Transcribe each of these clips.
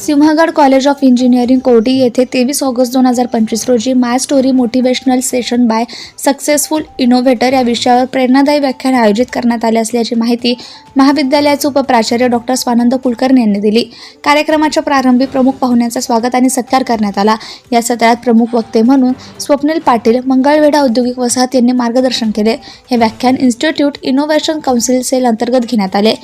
Sinhgad college of engineering कोडी येथे तेवीस ऑगस्ट दोन हजार पंचवीस रोजी my story motivational session by successful innovator या विषयावर प्रेरणादायी व्याख्यान आयोजित करण्यात आले असल्याची माहिती महाविद्यालयाचे उपप्राचार्य डॉक्टर स्वानंद कुलकर्णी यांनी दिली. कार्यक्रमाच्या प्रारंभी प्रमुख पाहुण्यांचा स्वागत आणि सत्कार करण्यात आला. या सत्रात प्रमुख वक्ते म्हणून स्वप्नील पाटील मंगळवेढा औद्योगिक वसाहत यांनी मार्गदर्शन केले. हे व्याख्यान इन्स्टिट्यूट इनोव्हेशन काउन्सिल सेल अंतर्गत घेण्यात आले.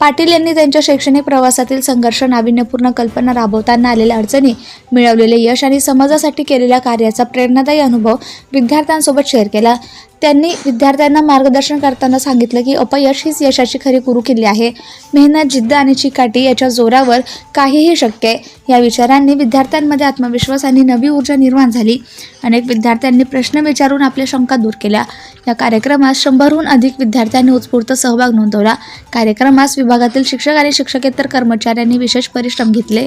पाटील यांनी त्यांच्या शैक्षणिक प्रवासातील संघर्ष नाविन्यपूर्ण कल्पना राबवताना आलेल्या अडचणी मिळवलेले यश आणि समाजासाठी केलेल्या कार्याचा प्रेरणादायी अनुभव विद्यार्थ्यांसोबत शेअर केला. त्यांनी विद्यार्थ्यांना मार्गदर्शन करताना सांगितलं की अपयश हीच यशाची खरी गुरुकिल्ली आहे. मेहनत जिद्द आणि चिकाटी याच्या जोरावर काहीही शक्य आहे. या विचारांनी विद्यार्थ्यांमध्ये आत्मविश्वास आणि नवी ऊर्जा निर्माण झाली. अनेक विद्यार्थ्यांनी प्रश्न विचारून आपल्या शंका दूर केल्या. या कार्यक्रमात शंभरहून अधिक विद्यार्थ्यांनी उत्स्फूर्त सहभाग नोंदवला. कार्यक्रमास विभागातील शिक्षक आणि शिक्षकेतर कर्मचाऱ्यांनी विशेष परिश्रम घेतले.